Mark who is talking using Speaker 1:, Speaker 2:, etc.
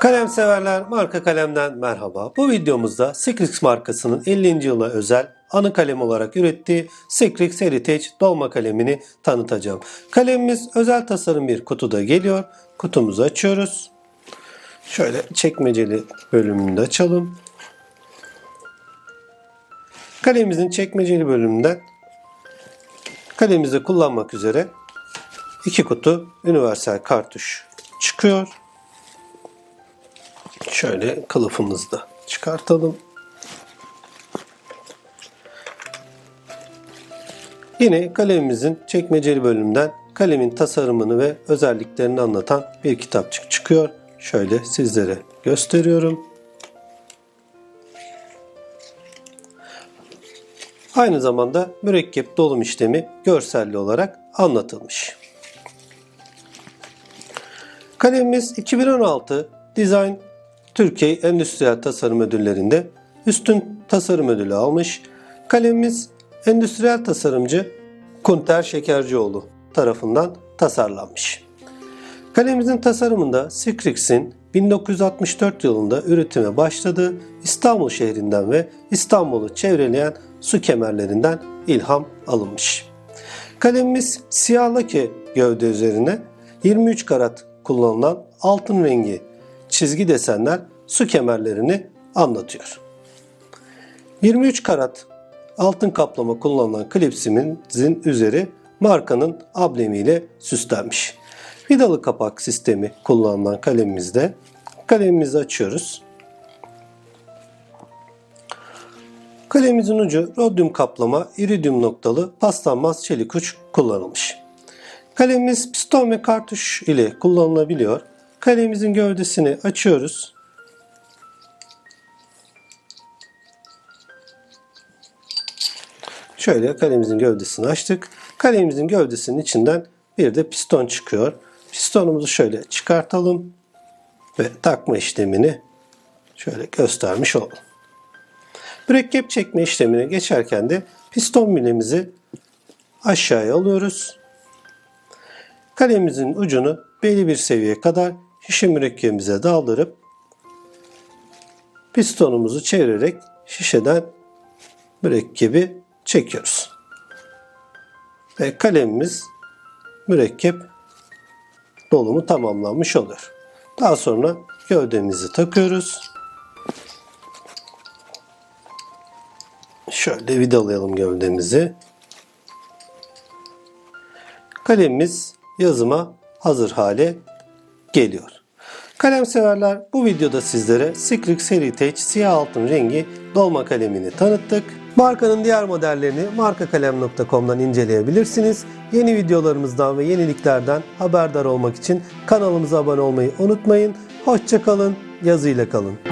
Speaker 1: Kalem severler marka kalemden merhaba. Bu videomuzda Sikrix markasının 50. yıla özel anı kalem olarak ürettiği Sikrix Heritage dolma kalemini tanıtacağım. Kalemimiz özel tasarım bir kutuda geliyor. Kutumuzu açıyoruz. Şöyle çekmeceli bölümünü açalım. Kalemimizin çekmeceli bölümünden kalemimizi kullanmak üzere iki kutu universal kartuş çıkıyor. Şöyle kılıfımızı da çıkartalım. Yine kalemimizin çekmeceli bölümünden kalemin tasarımını ve özelliklerini anlatan bir kitapçık çıkıyor. Şöyle sizlere gösteriyorum. Aynı zamanda mürekkep dolum işlemi görselli olarak anlatılmış. Kalemimiz 2016 Design Türkiye Endüstriyel Tasarım Ödülleri'nde üstün tasarım ödülü almış. Kalemimiz endüstriyel tasarımcı Kunter Şekercioğlu tarafından tasarlanmış. Kalemimizin tasarımında Sikrix'in 1964 yılında üretime başladığı İstanbul şehrinden ve İstanbul'u çevreleyen su kemerlerinden ilham alınmış. Kalemimiz siyah lake gövde üzerine 23 karat kullanılan altın rengi çizgi desenler su kemerlerini anlatıyor. 23 karat altın kaplama kullanılan klipsimizin üzeri markanın ablemiyle süslenmiş. Vidalı kapak sistemi kullanılan kalemimizde kalemimizi açıyoruz. Kalemimizin ucu rodyum kaplama iridium noktalı paslanmaz çelik uç kullanılmış. Kalemimiz piston ve kartuş ile kullanılabiliyor. Kalemimizin gövdesini açıyoruz. Şöyle kalemimizin gövdesini açtık. Kalemimizin gövdesinin içinden bir de piston çıkıyor. Pistonumuzu şöyle çıkartalım ve takma işlemini şöyle göstermiş oldum. Mürekkep çekme işlemine geçerken de piston milimizi aşağıya alıyoruz. Kalemimizin ucunu belli bir seviyeye kadar şişe mürekkebimize daldırıp pistonumuzu çevirerek şişeden mürekkebi çekiyoruz. Ve kalemimiz mürekkep dolumu tamamlanmış oluyor. Daha sonra gövdemizi takıyoruz. Şöyle vidalayalım gövdemizi. Kalemimiz yazıma hazır hale geliyor. Kalem severler bu videoda sizlere Sikrix Heritage siyah altın rengi dolma kalemini tanıttık. Markanın diğer modellerini markakalem.com'dan inceleyebilirsiniz. Yeni videolarımızdan ve yeniliklerden haberdar olmak için kanalımıza abone olmayı unutmayın. Hoşçakalın, yazıyla kalın.